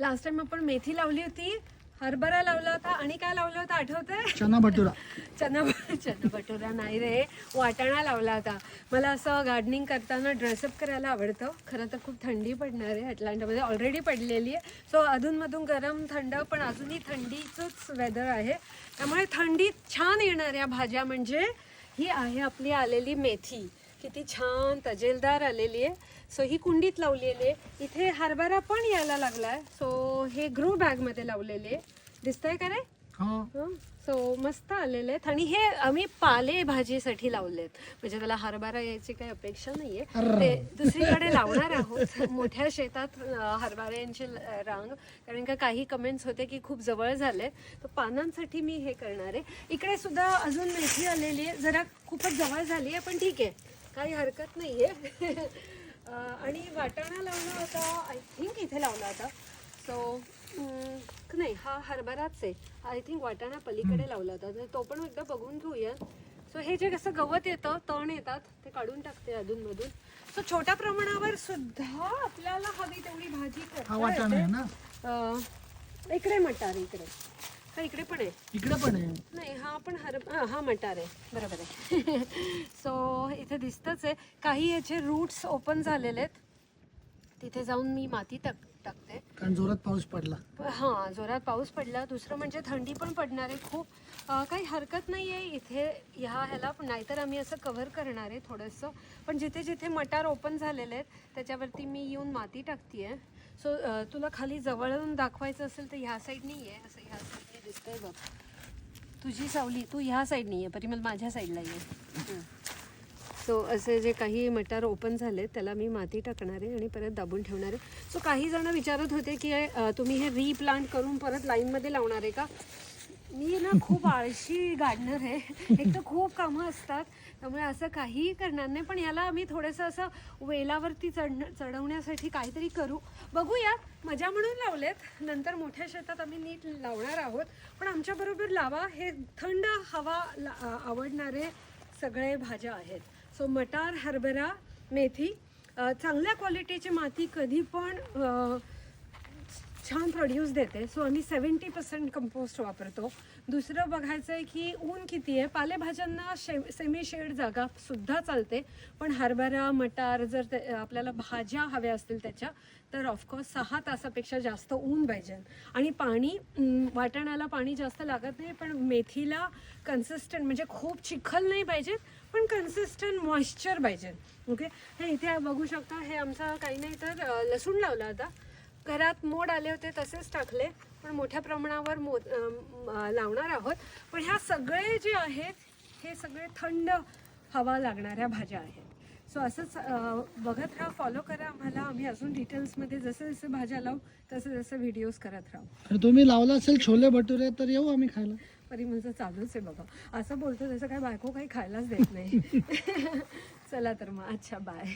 Last time आपण मेथी लावली होती. हरभरा लावला होता. आणि काय लावलं होतं आठवतंय? चना भटुरा. चना चना भटुरा नाही रे. वाटाणा लावला होता. मला असं गार्डनिंग करताना ड्रेसअप करायला आवडतं. खरं तर खूप थंडी पडणार आहे. अटलांटामध्ये ऑलरेडी पडलेली आहे. सो अधूनमधून गरम थंड पण अजूनही थंडीचंच वेदर आहे. त्यामुळे थंडीत छान येणाऱ्या भाज्या म्हणजे ही आहे आपली आलेली मेथी. किती छान तजेलदार आलेली आहे. सो ही कुंडीत लावलेली आहे. इथे हरभरा पण यायला लागलाय सो हे ग्रो बॅगमध्ये लावलेली आहे. दिसतंय का रे हो. सो मस्त आलेले आहेत आणि हे आम्ही पाले भाजीसाठी लावलेत. म्हणजे त्याला हरभरा यायची काही अपेक्षा नाहीये. ते दुसरीकडे लावणार आहोत. मोठ्या शेतात हरभऱ्यांचे रांग. कारण का काही कमेंट्स होते की खूप जवळ झाले. तर पानांसाठी मी हे करणार आहे. इकडे सुद्धा अजून मेथी आलेली आहे. जरा खूपच जवळ झाली आहे पण ठीक आहे. काही हरकत नाहीये. अं, आणि वाटाणा लावला होता आय थिंक इथे लावला होता सो नाही हा हरभराच आहे. आय थिंक वाटाणा पलीकडे लावला होता. तर तो पण एकदा बघून घेऊया. सो हे जे कसं गवत येतं तण येतात ते काढून टाकते अधूनमधून. सो छोट्या प्रमाणावर सुद्धा आपल्याला हवी तेवढी भाजी करता आहे येते. इकडे मटार इकडे. हा इकडे पण आहे. इकडे पण आहे. नाही हा पण हर हा मटार आहे. बरोबर आहे. सो इथे दिसतच आहे. काही याचे रूट्स ओपन झालेले आहेत. तिथे जाऊन मी माती टाक टाकते. कारण जोरात पाऊस पडला. हां जोरात पाऊस पडला. दुसरं म्हणजे थंडी पण पडणार आहे खूप. काही हरकत नाही आहे इथे ह्या ह्याला. नाहीतर आम्ही असं कव्हर करणार आहे थोडंसं. पण जिथे जिथे मटार ओपन झालेले आहेत त्याच्यावरती मी येऊन माती टाकते आहे सो तुला खाली जवळून दाखवायचं असेल तर ह्या साईडनी आहे असं ह्या साईडने दिसतंय बघ. तुझी सावली तू ह्या साईडनी आहे परिमल माझ्या साईडला आहे सो असे जे काही मटार ओपन झाले त्याला मी माती टाकणार आहे आणि परत दाबून ठेवणार आहे. सो काही जण विचारत होते की तुम्ही हे रिप्लांट करून परत लाईनमध्ये लावणार आहे का? मी ना खूप आळशी गार्डनर आहे. एक तर खूप कामं असतात त्यामुळे असं काहीही करणार नाही. पण याला आम्ही थोडंसं असं वेलावरती चढ चढवण्यासाठी काहीतरी करू. बघूया. मजा म्हणून लावलेत. नंतर मोठ्या शेतात आम्ही नीट लावणार आहोत. पण आमच्याबरोबर लावा. हे थंड हवा ला- आवडणारे सगळे भाज्या आहेत. सो मटार हरभरा मेथी चांगल्या क्वालिटीची माती कधी पण छान प्रोड्यूस देते. सो आम्ही सेवन्टी पर्सेंट कंपोस्ट वापरतो. दुसरं बघायचं आहे की ऊन किती आहे? पालेभाज्यांना शे सेमी शेड जागा सुद्धा चालते. पण हरभरा मटार जर ते आपल्याला भाज्या हव्या असतील त्याच्या तर ऑफकोर्स सहा तासापेक्षा जास्त ऊन पाहिजे. आणि पाणी वाटाण्याला पाणी जास्त लागत नाही पण मेथीला कन्सिस्टंट म्हणजे खूप चिखल नाही पाहिजे पण कन्सिस्टंट मॉइश्चर पाहिजे. ओके हे इथे बघू शकता. हे आमचा काही नाही तर लसूण लावला होता. घरात मोड आले होते तसेच टाकले. पण मोठ्या प्रमाणावर मो लावणार आहोत. पण ह्या सगळे जे आहेत हे सगळे थंड हवा लागणाऱ्या भाज्या आहेत. सो असंच बघत राहा फॉलो करा आम्हाला. आम्ही अजून डिटेल्समध्ये जसे जसे भाज्या लावू तसे जसे व्हिडिओज करत राहू. तुम्ही लावला असेल छोले भटुरे तर येऊ आम्ही खायला. परी म्हणजे चालूच आहे बाबा. असं बोलतो तसं काय बायको काही खायलाच देत नाही. चला तर मग अच्छा बाय